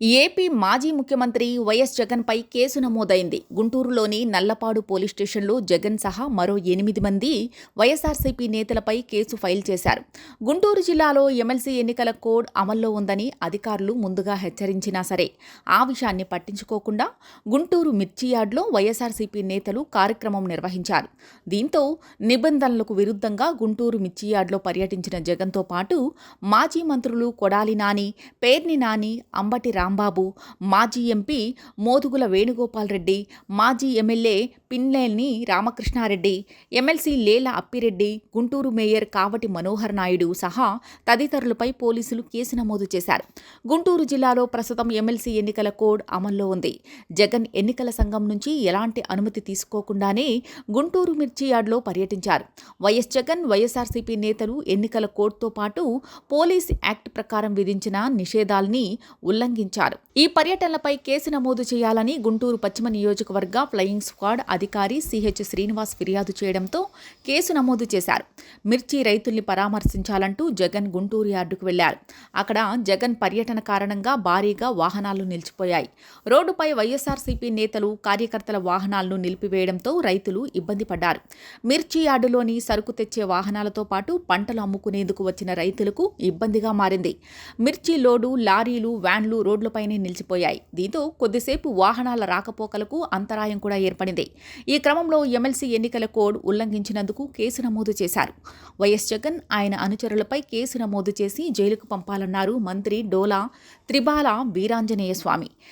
AP మాజీ ముఖ్యమంత్రి YS జగన్పై కేసు నమోదైంది. గుంటూరులోని నల్లపాడు పోలీస్ స్టేషన్లో జగన్ సహా మరో ఎనిమిది మంది వైఎస్ఆర్సీపీ నేతలపై కేసు ఫైల్ చేశారు. గుంటూరు జిల్లాలో ఎమ్మెల్సీ ఎన్నికల కోడ్ అమల్లో ఉందని అధికారులు ముందుగా హెచ్చరించినా సరే ఆ విషయాన్ని పట్టించుకోకుండా గుంటూరు మిర్చి యార్డ్లో వైఎస్ఆర్సీపీ నేతలు కార్యక్రమం నిర్వహించారు. దీంతో నిబంధనలకు విరుద్ధంగా గుంటూరు మిర్చి యార్డ్లో పర్యటించిన జగన్తో పాటు మాజీ మంత్రులు కొడాలి నాని పేర్ని నాని అంబటి రాంబాబు మాజీ ఎంపీ మోదుగుల వేణుగోపాల్ రెడ్డి మాజీ MLA Pinnelli Ramakrishna Reddy MLC Lella Appireddy Guntur mayor Kavati Manohar Naidu సహా తదితరులపై పోలీసులు కేసు నమోదు చేశారు. గుంటూరు జిల్లాలో ప్రస్తుతం ఎమ్మెల్సీ ఎన్నికల కోడ్ అమల్లో ఉంది. జగన్ ఎన్నికల సంఘం నుంచి ఎలాంటి అనుమతి తీసుకోకుండానే గుంటూరు మిర్చి యార్డ్లో పర్యటించారు. వైఎస్ జగన్ వైఎస్ఆర్సీపీ నేతలు ఎన్నికల కోడ్తో పాటు పోలీస్ యాక్ట్ ప్రకారం విధించిన నిషేధాల్ని ఉల్లంఘించారు. ఈ పర్యటనలపై కేసు నమోదు చేయాలని గుంటూరు పశ్చిమ నియోజకవర్గ ఫ్లయింగ్ స్క్వాడ్ అధికారి సిహెచ్ శ్రీనివాస్ ఫిర్యాదు చేయడంతో కేసు నమోదు చేశారు. మిర్చి రైతుల్ని పరామర్శించాలంటూ జగన్ గుంటూరు యార్డుకు వెళ్ళారు. అక్కడ జగన్ పర్యటన కారణంగా భారీగా వాహనాలు నిలిచిపోయాయి. రోడ్డుపై వైఎస్ఆర్సీపీ నేతలు కార్యకర్తల వాహనాలను నిలిపివేయడంతో రైతులు ఇబ్బంది పడ్డారు. మిర్చి యార్డులోని సరుకు తెచ్చే వాహనాలతో పాటు పంటలు అమ్ముకునేందుకు వచ్చిన రైతులకు ఇబ్బందిగా మారింది. మిర్చి లోడు లారీలు వ్యాన్లు రోడ్డుపైనే నిలిచిపోయాయి. దీంతో కొద్దిసేపు వాహనాల రాకపోకలకు అంతరాయం కూడా ఏర్పడింది. ఈ క్రమంలో ఎమ్మెల్సీ ఎన్నికల కోడ్ ఉల్లంఘించినందుకు కేసు నమోదు చేశారు. వైఎస్ జగన్ ఆయన అనుచరులపై కేసు నమోదు చేసి జైలుకు పంపాలన్నారు మంత్రి డోలా త్రిబాల వీరాంజనేయ స్వామి